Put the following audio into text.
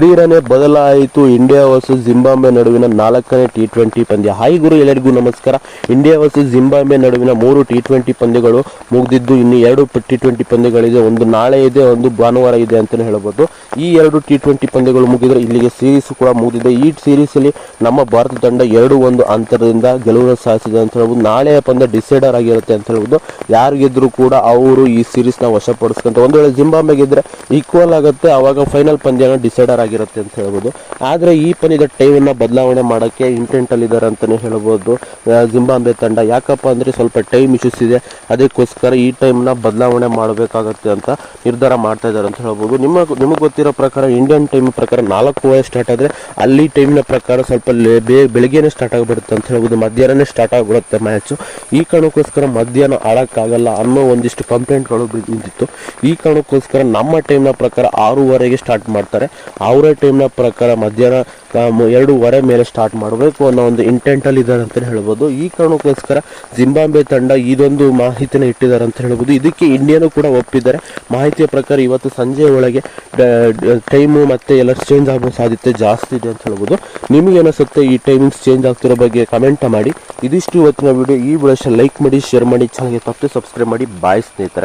ದಿಢೀರನೆ ಬದಲಾಯಿತು India versus Zimbabwe ನಡುವಿನ ನಾಲ್ಕನೇ ಟಿ ಟ್ವೆಂಟಿ ಪಂದ್ಯ. ಹಾಯ್ ಗುರು, ಎಲ್ಲರಿಗೂ ನಮಸ್ಕಾರ. ಇಂಡಿಯಾ ವರ್ಸಸ್ ಜಿಂಬಾಬ್ವೆ ನಡುವಿನ ಮೂರು ಟಿ ಟ್ವೆಂಟಿ ಪಂದ್ಯಗಳು ಮುಗಿದಿದ್ದು, ಇನ್ನು ಎರಡು ಟಿ ಟ್ವೆಂಟಿ ಪಂದ್ಯಗಳಿದೆ. ಒಂದು ನಾಳೆ ಇದೆ, ಒಂದು ಭಾನುವಾರ ಇದೆ ಅಂತಲೇ ಹೇಳ್ಬೋದು. ಈ ಎರಡು ಟಿ ಟ್ವೆಂಟಿ ಪಂದ್ಯಗಳು ಮುಗಿದ್ರೆ ಇಲ್ಲಿಗೆ ಸೀರೀಸ್ ಕೂಡ ಮುಗಿದಿದೆ. ಈ ಸೀರೀಸ್ ಅಲ್ಲಿ ನಮ್ಮ ಭಾರತ ತಂಡ ಎರಡು ಒಂದು ಅಂತರದಿಂದ ಗೆಲುವು ಸಾಧಿಸಿದೆ ಅಂತ ಹೇಳ್ಬೋದು. ನಾಳೆಯ ಪಂದ್ಯ ಡಿಸೈಡರ್ ಆಗಿರುತ್ತೆ ಅಂತ ಹೇಳ್ಬೋದು. ಯಾರು ಗೆದ್ರು ಕೂಡ ಅವರು ಈ ಸೀರೀಸ್ನ ವಶಪಡಿಸ್ಕೊಂತ ಒಂದು ವೇಳೆ ಜಿಂಬಾಬ್ವೆ ಗೆದ್ರೆ ಈಕ್ವಲ್ ಆಗುತ್ತೆ. ಅವಾಗ ಫೈನಲ್ ಪಂದ್ಯನ ಡಿಸೈಡರ್ ಆಗಿರುತ್ತೆ ಅಂತ ಹೇಳ್ಬೋದು. ಆದರೆ ಈ ಪಂದ್ಯದ ಟೈಮನ್ನು ಬದಲಾವಣೆ ಮಾಡೋಕ್ಕೆ ಇಂಟೆಂಟಲ್ಲಿದ್ದಾರೆ ಅಂತಲೇ ಹೇಳ್ಬೋದು. ಜಿಂಬಾಂಬೆ ತಂಡ. ಯಾಕಪ್ಪ ಅಂದರೆ ಸ್ವಲ್ಪ ಟೈಮ್ ಇಶ್ಯೂಸ್ ಇದೆ. ಅದಕ್ಕೋಸ್ಕರ ಈ ಟೈಮ್ನ ಬದಲಾವಣೆ ಮಾಡಬೇಕಾಗತ್ತೆ ಅಂತ ನಿರ್ಧಾರ ಮಾಡ್ತಾ ಇದ್ದಾರೆ ಅಂತ ಹೇಳ್ಬೋದು. ನಿಮ್ಮ, ನಿಮಗೆ ಗೊತ್ತಿರೋ ಪ್ರಕಾರ ಇಂಡಿಯನ್ ಟೈಮ್ ಪ್ರಕಾರ ನಾಲ್ಕೂವರೆ ಸ್ಟಾರ್ಟ್ ಆದರೆ ಅಲ್ಲಿ ಟೈಮ್ನ ಪ್ರಕಾರ ಸ್ವಲ್ಪ ಬೇಗನೆ ಸ್ಟಾರ್ಟ್ ಆಗಿಬಿಡುತ್ತೆ ಅಂತ ಹೇಳ್ಬೋದು. ಮಧ್ಯಾಹ್ನನೇ ಸ್ಟಾರ್ಟ್ ಆಗಿಬಿಡುತ್ತೆ ಮ್ಯಾಚು ಈ ಕಾರಣಕ್ಕೋಸ್ಕರ ಮಧ್ಯಾಹ್ನ ಆಡೋಕ್ಕಾಗಲ್ಲ ಅನ್ನೋ ಒಂದಿಷ್ಟು ಕಂಪ್ಲೇಂಟ್ಗಳು ಬಿದ್ದಿತ್ತು ಈ ಕಾರಣಕ್ಕೋಸ್ಕರ ನಮ್ಮ ಟೈಮ್ನ ಪ್ರಕಾರ ಆರೂವರೆಗೆ ಸ್ಟಾರ್ಟ್ ಮಾಡ್ತಾರೆ. ಅವರ ಟೈಮ್ನ ಪ್ರಕಾರ ಮಧ್ಯಾಹ್ನ ಎರಡೂವರೆ ಮೇಲೆ ಸ್ಟಾರ್ಟ್ ಮಾಡಬೇಕು ಅನ್ನೋ ಒಂದು ಇಂಟೆಂಟಲ್ಲಿ ಇದ್ದಾರೆ ಅಂತ ಹೇಳ್ಬೋದು. ಈ ಕಾರಣಕ್ಕೋಸ್ಕರ ಜಿಂಬಾಬ್ವೆ ತಂಡ ಇದೊಂದು ಮಾಹಿತಿನ ಇಟ್ಟಿದ್ದಾರೆ ಅಂತ ಹೇಳ್ಬೋದು. ಇದಕ್ಕೆ ಇಂಡಿಯಾನು ಕೂಡ ಒಪ್ಪಿದ್ದಾರೆ. ಮಾಹಿತಿಯ ಪ್ರಕಾರ ಇವತ್ತು ಸಂಜೆ ಒಳಗೆ ಟೈಮು ಮತ್ತೆ ಎಲ್ಲ ಚೇಂಜ್ ಆಗೋ ಸಾಧ್ಯತೆ ಜಾಸ್ತಿ ಇದೆ ಅಂತ ಹೇಳ್ಬೋದು. ನಿಮಗೆ ಅನಿಸುತ್ತೆ ಈ ಟೈಮಿಂಗ್ಸ್ ಚೇಂಜ್ ಆಗ್ತಿರೋ ಬಗ್ಗೆ ಕಮೆಂಟ್ ಮಾಡಿ. ಇದಿಷ್ಟು ಇವತ್ತಿನ ವಿಡಿಯೋ ಈ ವಿಡಿಯೋ ಲೈಕ್ ಮಾಡಿ ಶೇರ್ ಮಾಡಿ. ಚಾನಲ್ಗೆ ತಪ್ಪದೆ ಸಬ್ಸ್ಕ್ರೈಬ್ ಮಾಡಿ. ಬಾಯ್ ಸ್ನೇಹಿತರೆ.